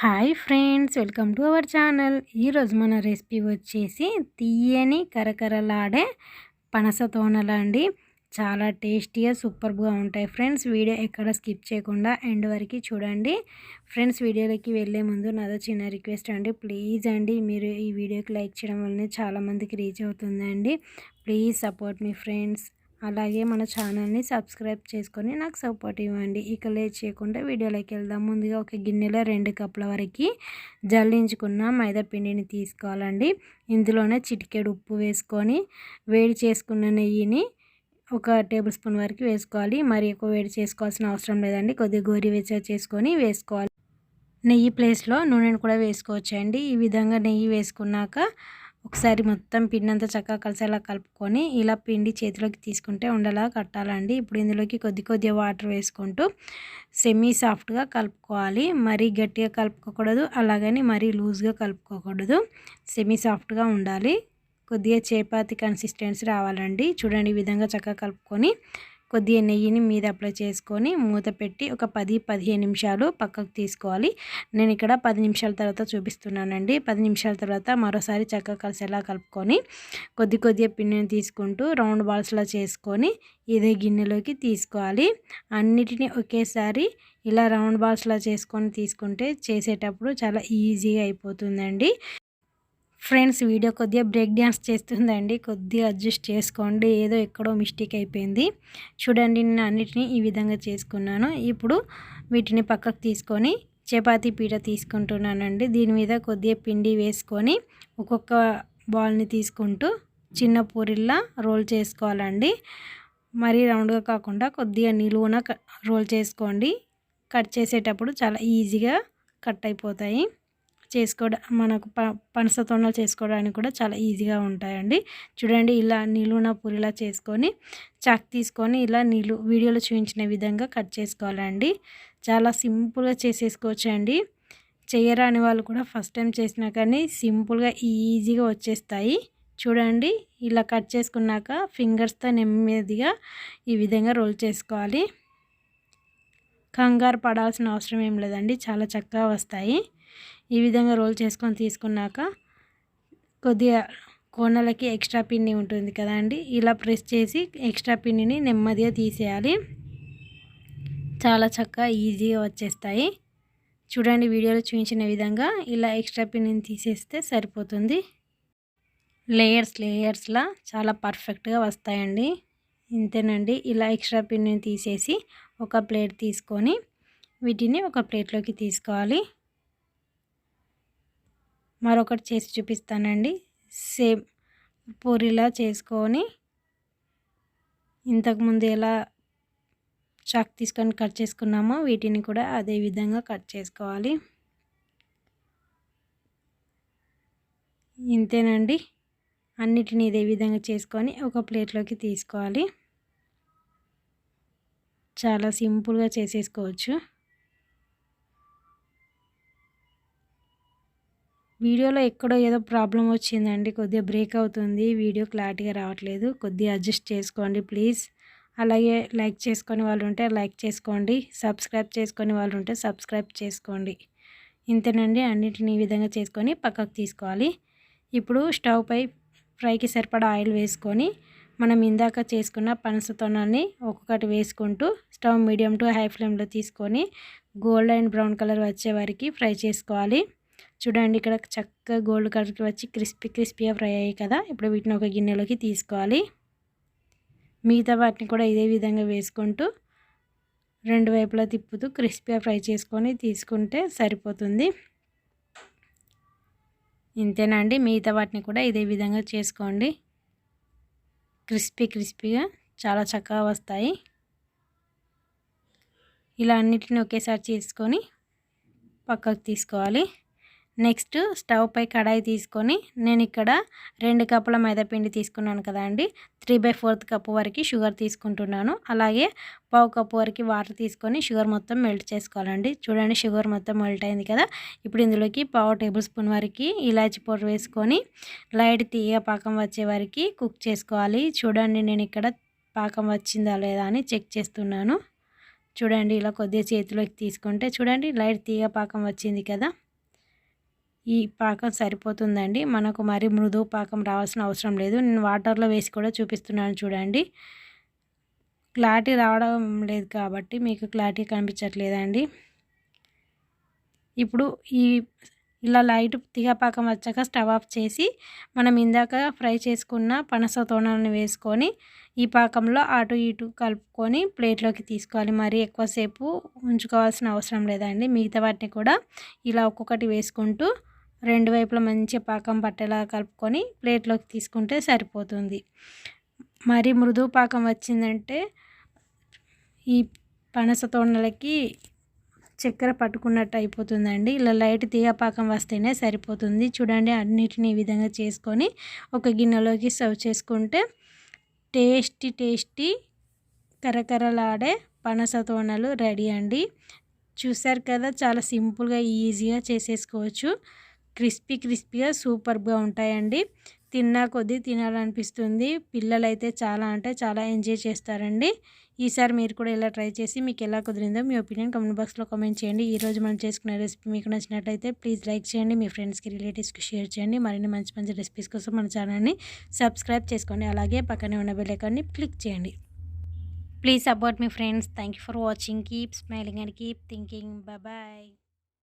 Hi friends welcome to our channel. ఈరోజు మన recipe వచ్చేసి తీయని కరకరలాడే పనస తోనలు అండి. చాలా టేస్టీగా సూపర్గా ఉంటాయి ఫ్రెండ్స్. వీడియో ఎక్కడ స్కిప్ చేయకుండా ఎండ్ వరకు చూడండి. ఫ్రెండ్స్ వీడియోలోకి వెళ్ళే ముందు నాదో చిన్న రిక్వెస్ట్ అండి. ప్లీజ్ అండి మీరు ఈ వీడియోకి లైక్ చేయడం వల్లనే చాలామందికి రీచ్ అవుతుందండి. ప్లీజ్ సపోర్ట్ మీ ఫ్రెండ్స్. అలాగే మన ఛానల్ని సబ్స్క్రైబ్ చేసుకొని నాకు సపోర్ట్ ఇవ్వండి. ఇక లేట్ చేయకుండా వీడియోలోకి వెళ్దాం. ముందుగా ఒక గిన్నెలో రెండు కప్పుల వరకు జల్లించుకున్న మైదా పిండిని తీసుకోవాలండి. ఇందులోనే చిటికెడు ఉప్పు వేసుకొని వేడి చేసుకున్న నెయ్యిని ఒక టేబుల్ స్పూన్ వరకు వేసుకోవాలి. మరి ఎక్కువ వేడి చేసుకోవాల్సిన అవసరం లేదండి. కొద్దిగా గోరివెచ్చ చేసుకొని వేసుకోవాలి. నెయ్యి ప్లేస్లో నూనెను కూడా వేసుకోవచ్చండి. ఈ విధంగా నెయ్యి వేసుకున్నాక ఒకసారి మొత్తం పిండి అంతా చక్కగా కలిసేలా కలుపుకొని ఇలా పిండి చేతిలోకి తీసుకుంటే ఉండలా కట్టాలండి. ఇప్పుడు ఇందులోకి కొద్ది కొద్దిగా వాటర్ వేసుకుంటూ సెమీ సాఫ్ట్గా కలుపుకోవాలి. మరీ గట్టిగా కలుపుకోకూడదు అలాగని మరీ లూజ్గా కలుపుకోకూడదు. సెమీ సాఫ్ట్గా ఉండాలి. కొద్దిగా చపాతి కన్సిస్టెన్సీ రావాలండి. చూడండి ఈ విధంగా చక్కగా కలుపుకొని కొద్దిగా నెయ్యిని మీద అప్లై చేసుకొని మూత పెట్టి ఒక పది పదిహేను నిమిషాలు పక్కకు తీసుకోవాలి. నేను ఇక్కడ పది నిమిషాల తర్వాత చూపిస్తున్నానండి. పది నిమిషాల తర్వాత మరోసారి చక్కగా కలిసేలా కలుపుకొని కొద్ది కొద్దిగా పిండిని తీసుకుంటూ రౌండ్ బాల్స్లా చేసుకొని ఇదే గిన్నెలోకి తీసుకోవాలి. అన్నిటినీ ఒకేసారి ఇలా రౌండ్ బాల్స్లా చేసుకొని తీసుకుంటే చేసేటప్పుడు చాలా ఈజీగా అయిపోతుందండి. ఫ్రెండ్స్ వీడియో కొద్దిగా బ్రేక్ డ్యాన్స్ చేస్తుందండి. కొద్దిగా అడ్జస్ట్ చేసుకోండి. ఏదో ఎక్కడో మిస్టేక్ అయిపోయింది. చూడండి నేను అన్నిటినీ ఈ విధంగా చేసుకున్నాను. ఇప్పుడు వీటిని పక్కకు తీసుకొని చపాతీ పీట తీసుకుంటున్నానండి. దీని మీద కొద్దిగా పిండి వేసుకొని ఒక్కొక్క బాల్ని తీసుకుంటూ చిన్న పూరిల్లా రోల్ చేసుకోవాలండి. మరీ రౌండ్గా కాకుండా కొద్దిగా నిలువున రోల్ చేసుకోండి. కట్ చేసేటప్పుడు చాలా ఈజీగా కట్ అయిపోతాయి. చేసుకోవడం మనకు ప పనస తొండలు చేసుకోవడానికి కూడా చాలా ఈజీగా ఉంటాయండి. చూడండి ఇలా నిలువున పూరిలా చేసుకొని చాక్ తీసుకొని ఇలా నిలు వీడియోలో చూపించిన విధంగా కట్ చేసుకోవాలండి. చాలా సింపుల్గా చేసేసుకోవచ్చండి. చేయరాని వాళ్ళు కూడా ఫస్ట్ టైం చేసినా కానీ సింపుల్గా ఈజీగా వచ్చేస్తాయి. చూడండి ఇలా కట్ చేసుకున్నాక ఫింగర్స్తో నెమ్మదిగా ఈ విధంగా రోల్ చేసుకోవాలి. కంగారు పడాల్సిన అవసరం ఏం లేదండి చాలా చక్కగా వస్తాయి. ఈ విధంగా రోల్ చేసుకొని తీసుకున్నాక కొద్దిగా కోనలకి ఎక్స్ట్రా పిండి ఉంటుంది కదా అండి ఇలా ప్రెస్ చేసి ఎక్స్ట్రా పిండిని నెమ్మదిగా తీసేయాలి. చాలా చక్కగా ఈజీగా వచ్చేస్తాయి. చూడండి వీడియోలో చూపించిన విధంగా ఇలా ఎక్స్ట్రా పిండిని తీసేస్తే సరిపోతుంది. లేయర్స్ లేయర్స్లా చాలా పర్ఫెక్ట్గా వస్తాయండి. ఇంతేనండి ఇలా ఎక్స్ట్రా పిండిని తీసేసి ఒక ప్లేట్ తీసుకొని వీటిని ఒక ప్లేట్లోకి తీసుకోవాలి. మరొకటి చేసి చూపిస్తానండి. సేమ్ పూరిలా చేసుకొని ఇంతకుముందు ఎలా చాక్ తీసుకొని కట్ చేసుకున్నామో వీటిని కూడా అదే విధంగా కట్ చేసుకోవాలి. ఇంతేనండి. అన్నిటిని ఇదే విధంగా చేసుకొని ఒక ప్లేట్లోకి తీసుకోవాలి. చాలా సింపుల్గా చేసేసుకోవచ్చు. వీడియోలో ఎక్కడో ఏదో ప్రాబ్లం వచ్చిందండి కొద్దిగా బ్రేక్ అవుతుంది వీడియో క్లారిటీగా రావట్లేదు కొద్దిగా అడ్జస్ట్ చేసుకోండి ప్లీజ్. అలాగే లైక్ చేసుకొని వాళ్ళు ఉంటే లైక్ చేసుకోండి సబ్స్క్రైబ్ చేసుకొని వాళ్ళు ఉంటే సబ్స్క్రైబ్ చేసుకోండి. ఇంతేనండి అన్నిటిని ఈ విధంగా చేసుకొని పక్కకు తీసుకోవాలి. ఇప్పుడు స్టవ్ పై ఫ్రైకి సరిపడా ఆయిల్ వేసుకొని మనం ఇందాక చేసుకున్న పనసతోనాన్ని ఒక్కొక్కటి వేసుకుంటూ స్టవ్ మీడియం టు హై ఫ్లేమ్లో తీసుకొని గోల్డ్ అండ్ బ్రౌన్ కలర్ వచ్చే వరకు ఫ్రై చేసుకోవాలి. చూడండి ఇక్కడ చక్కగా గోల్డ్ కలర్కి వచ్చి క్రిస్పీ క్రిస్పీగా ఫ్రై అయ్యాయి కదా. ఇప్పుడు వీటిని ఒక గిన్నెలోకి తీసుకోవాలి. మిగతా వాటిని కూడా ఇదే విధంగా వేసుకుంటూ రెండు వైపులా తిప్పుతూ క్రిస్పీగా ఫ్రై చేసుకొని తీసుకుంటే సరిపోతుంది. ఇంతేనండి. మిగతా వాటిని కూడా ఇదే విధంగా చేసుకోండి. క్రిస్పీ క్రిస్పీగా చాలా చక్కగా వస్తాయి. ఇలా అన్నిటిని ఒకేసారి చేసుకొని పక్కకు తీసుకోవాలి. నెక్స్ట్ స్టవ్ పై కడాయి తీసుకొని నేను ఇక్కడ రెండు కప్పుల మైదాపిండి తీసుకున్నాను కదా అండి. త్రీ బై ఫోర్త్ కప్పు వరకు షుగర్ తీసుకుంటున్నాను. అలాగే పావు కప్పు వరకు వాటర్ తీసుకొని షుగర్ మొత్తం మెల్ట్ చేసుకోవాలండి. చూడండి షుగర్ మొత్తం మెల్ట్ అయింది కదా. ఇప్పుడు ఇందులోకి పావు టేబుల్ స్పూన్ వరకు ఇలాచి పౌడర్ వేసుకొని లైట్ తీయ పాకం వచ్చే వరకు కుక్ చేసుకోవాలి. చూడండి నేను ఇక్కడ పాకం వచ్చిందా లేదా అని చెక్ చేస్తున్నాను. చూడండి ఇలా కొద్దిగా చేతిలోకి తీసుకుంటే చూడండి లైట్ తీగ పాకం వచ్చింది కదా. ఈ పాకం సరిపోతుందండి. మనకు మరి మృదువు పాకం రావాల్సిన అవసరం లేదు. నేను వాటర్లో వేసి కూడా చూపిస్తున్నాను చూడండి. క్లారిటీ రావడం లేదు కాబట్టి మీకు క్లారిటీ కనిపించట్లేదండి. ఇప్పుడు ఈ ఇలా లైట్ తిగపాకం వచ్చాక స్టవ్ ఆఫ్ చేసి మనం ఇందాక ఫ్రై చేసుకున్న పనస వేసుకొని ఈ పాకంలో అటు ఇటు కలుపుకొని ప్లేట్లోకి తీసుకోవాలి. మరి ఎక్కువసేపు ఉంచుకోవాల్సిన అవసరం లేదండి. మిగతా వాటిని కూడా ఇలా ఒక్కొక్కటి వేసుకుంటూ రెండు వైపులా మంచిగా పాకం పట్టేలా కలుపుకొని ప్లేట్లోకి తీసుకుంటే సరిపోతుంది. మరి మృదు పాకం వచ్చిందంటే ఈ పనస తోనలకి చక్కెర పట్టుకున్నట్టు అయిపోతుందండి. ఇలా లైట్ తీగపాకం వస్తేనే సరిపోతుంది. చూడండి అన్నిటిని ఈ విధంగా చేసుకొని ఒక గిన్నెలోకి సర్వ్ చేసుకుంటే టేస్టీ టేస్టీ కరకరలాడే పనస తోనలు రెడీ అండి. చూసారు కదా చాలా సింపుల్గా ఈజీగా చేసేసుకోవచ్చు. క్రిస్పీ క్రిస్పీగా సూపర్గా ఉంటాయండి. తిన్నా కొద్దీ తినాలనిపిస్తుంది. పిల్లలైతే చాలా అంటే చాలా ఎంజాయ్ చేస్తారండి. ఈసారి మీరు కూడా ఇలా ట్రై చేసి మీకు ఎలా కుదిరిందో మీ ఒపీనియన్ కమెంట్ బాక్స్లో కామెంట్ చేయండి. ఈరోజు మనం చేసుకునే రెసిపీ మీకు నచ్చినట్లయితే ప్లీజ్ లైక్ చేయండి. మీ ఫ్రెండ్స్కి రిలేటివ్స్కి షేర్ చేయండి. మరిన్ని మంచి మంచి రెసిపీస్ కోసం మన ఛానల్ని సబ్స్క్రైబ్ చేసుకోండి. అలాగే పక్కనే ఉన్న బెల్లైకాన్ని క్లిక్ చేయండి. Please support me friends. Thank you for watching. Keep smiling and keep thinking. Bye.